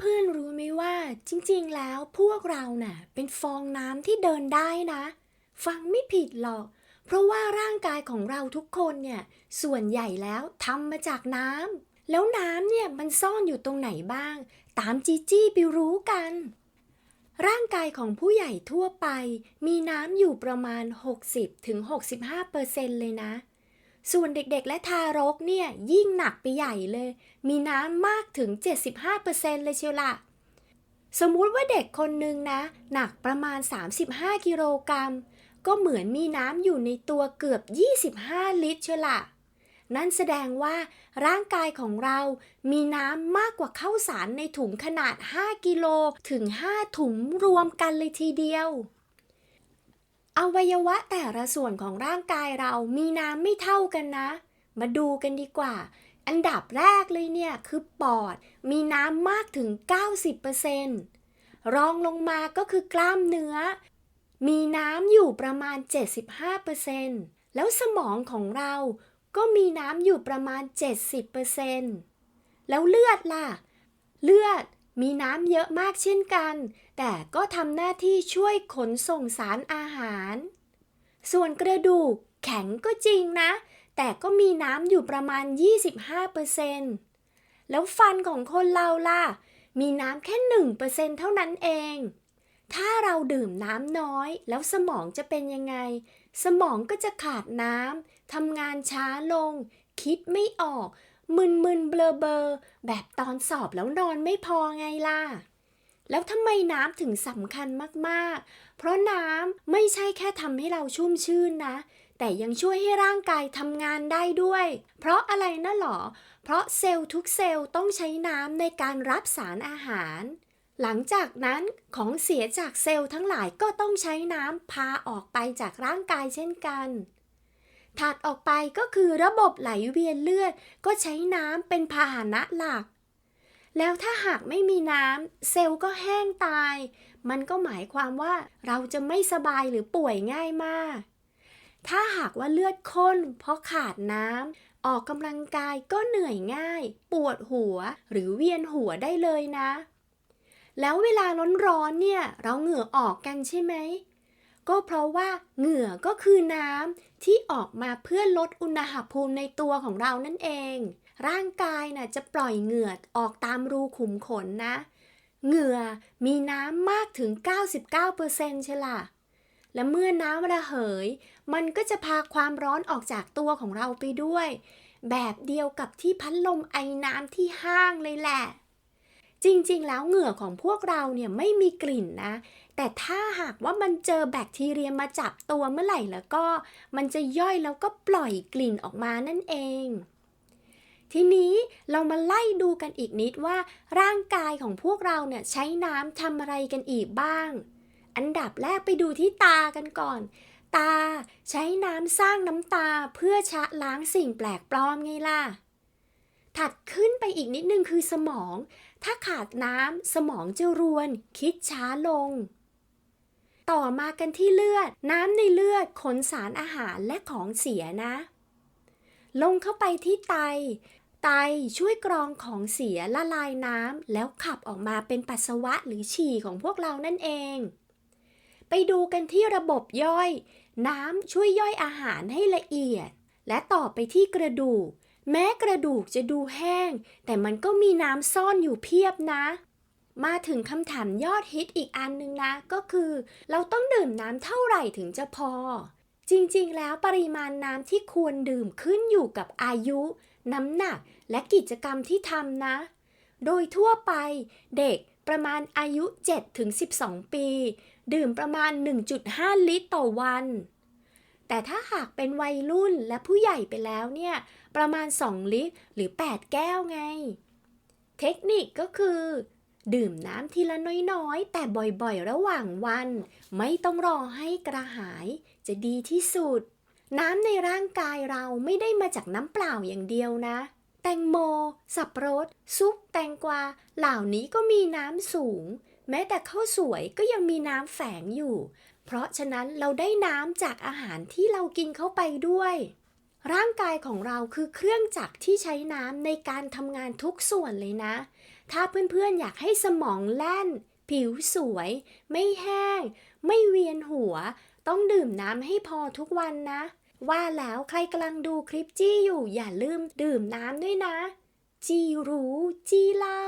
เพื่อนๆรู้ไหมว่าจริงๆแล้วพวกเราน่ะเป็นฟองน้ำที่เดินได้นะ ฟังไม่ผิดหรอก เพราะว่าร่างกายของเราทุกคนเนี่ยส่วนใหญ่แล้วทำมาจากน้ำแล้วน้ำเนี่ยมันซ่อนอยู่ตรงไหนบ้าง ตามจีจี้ไปรู้กัน ร่างกายของผู้ใหญ่ทั่วไป มีน้ำอยู่ประมาณ 60-65%เลยนะ ส่วนเด็กๆ และทารกเนี่ยยิ่งหนักไปใหญ่เลย มีน้ำมากถึง 75%เลยเชียวล่ะ สมมุติว่าเด็กคนหนึ่งนะ หนักประมาณ 35 กิโลกรัม ก็เหมือนมีน้ำอยู่ในตัวเกือบ 25 ลิตรเชียวล่ะ นั่นแสดงว่าร่างกายของเรามีน้ำมากกว่าข้าวสารในถุงขนาด 5 กิโลถึง 5 ถุงรวมกันเลยทีเดียว อวัยวะแต่ละส่วนของร่างกายเรามีน้ำไม่เท่ากันนะ มาดูกันดีกว่า อันดับแรกเลยเนี่ยคือปอด มีน้ำมากถึง 90%รองลงมาก็คือกล้ามเนื้อ มีน้ำอยู่ประมาณ 75%แล้วสมองของเราก็มีน้ำอยู่ประมาณ 70%แล้วเลือดล่ะ เลือด มีน้ำเยอะมากเช่นกัน แต่ก็ทำหน้าที่ช่วยขนส่งสารอาหาร ส่วนกระดูกแข็งก็จริงนะ แต่ก็มีน้ำอยู่ประมาณ 25%แล้วฟันของคนเราล่ะ มีน้ำแค่ 1%เท่านั้นเอง ถ้าเราดื่มน้ำน้อย แล้วสมองจะเป็นยังไง สมองก็จะขาดน้ำทำงานช้าลง คิดไม่ออก มึนมึนเบลอเบลอๆแบบตอนสอบแล้วนอนไม่พอไงล่ะ แล้วทำไมน้ำถึงสำคัญมากๆ เพราะน้ำไม่ใช่แค่ทำให้เราชุ่มชื่นนะ แต่ยังช่วยให้ร่างกายทำงานได้ด้วย เพราะอะไรนะหรอ เพราะเซลล์ทุกเซลล์ต้องใช้น้ำในการรับสารอาหาร หลังจากนั้นของเสียจากเซลล์ทั้งหลายก็ต้องใช้น้ำพาออกไปจากร่างกายเช่นกัน ถัดออกไปก็คือระบบไหลเวียนเลือดก็ใช้น้ำเป็นพาหนะหลัก แล้วถ้าหากไม่มีน้ำเซลล์ก็แห้งตาย มันก็หมายความว่าเราจะไม่สบายหรือป่วยง่ายมาก ถ้าหากว่าเลือดข้น เพราะขาดน้ำออกกำลังกายก็เหนื่อยง่าย ปวดหัวหรือเวียนหัวได้เลยนะ แล้วเวลาร้อนๆเนี่ย เราเหงื่อออกกันใช่ไหม ก็เพราะว่าเหงื่อก็คือน้ำที่ออกมาเพื่อลดอุณหภูมิในตัวของเรานั่นเอง ร่างกายน่ะจะปล่อยเหงื่อออกตามรูขุมขนนะ เหงื่อมีน้ำมากถึง 99%ใช่ล่ะ และเมื่อน้ำระเหย มันก็จะพาความร้อนออกจากตัวของเราไปด้วย แบบเดียวกับที่พัดลมไอน้ำที่ห้างเลยแหละจริงๆ แล้วเหงื่อของพวกเราเนี่ยไม่มีกลิ่นนะแต่ถ้าหากว่ามันเจอแบคทีเรียมาจับตัวเมื่อไหร่แล้วก็ มันจะย่อยแล้วก็ปล่อยกลิ่นออกมานั่นเอง ทีนี้เรามาไล่ดูกันอีกนิดว่า ร่างกายของพวกเราเนี่ยใช้น้ำทำอะไรกันอีกบ้าง อันดับแรกไปดูที่ตากันก่อน ตาใช้น้ำสร้างน้ำตาเพื่อชะล้างสิ่งแปลกปลอมไงล่ะถัดขึ้นไปอีกนิดนึงคือสมอง ถ้าขาดน้ำสมองจะรวน คิดช้าลง ต่อมากันที่เลือด น้ำในเลือดขนสารอาหารและของเสียนะ ลงเข้าไปที่ไต ไตช่วยกรองของเสียละลายน้ำแล้วขับออกมาเป็นปัสสาวะหรือฉี่ของพวกเรานั่นเอง ไปดูกันที่ระบบย่อย น้ำช่วยย่อยอาหารให้ละเอียด และต่อไปที่กระดูก แม้กระดูกจะดูแห้ง แต่มันก็มีน้ำซ่อนอยู่เพียบนะ มาถึงคำถามยอดฮิตอีกอันหนึงนะ ก็คือ เราต้องดื่มน้ำเท่าไหร่ถึงจะพอ จริงๆ แล้วปริมาณน้ำที่ควรดื่มขึ้นอยู่กับอายุ น้ำหนัก และกิจกรรมที่ทำนะ โดยทั่วไปเด็กประมาณอายุ 7-12 ปี ดื่มประมาณ 1.5 ลิตรต่อวัน แต่ถ้าหากเป็นวัยรุ่นและผู้ใหญ่ไปแล้วเนี่ย ประมาณ 2 ลิตรหรือ 8 แก้วไง เทคนิคก็คือ ดื่มน้ำทีละน้อยๆ แต่บ่อยๆ ระหว่างวัน ไม่ต้องรอให้กระหาย จะดีที่สุด น้ำในร่างกายเราไม่ได้มาจากน้ำเปล่าอย่างเดียวนะ แตงโม สับปะรด ซุป แตงกวา เหล่านี้ก็มีน้ำสูง แม้แต่ข้าวสวยก็ยังมีน้ำแฝงอยู่ เพราะฉะนั้นเราได้น้ำจากอาหารที่เรากินเข้าไปด้วย ร่างกายของเราคือเครื่องจักรที่ใช้น้ำในการทำงานทุกส่วนเลยนะ ถ้าเพื่อนๆอยากให้สมองแล่น ผิวสวย ไม่แห้ง ไม่เวียนหัว ต้องดื่มน้ำให้พอทุกวันนะ ว่าแล้วใครกำลังดูคลิปจี้อยู่อย่าลืมดื่มน้ำด้วยนะ จีรู้ จีเล่า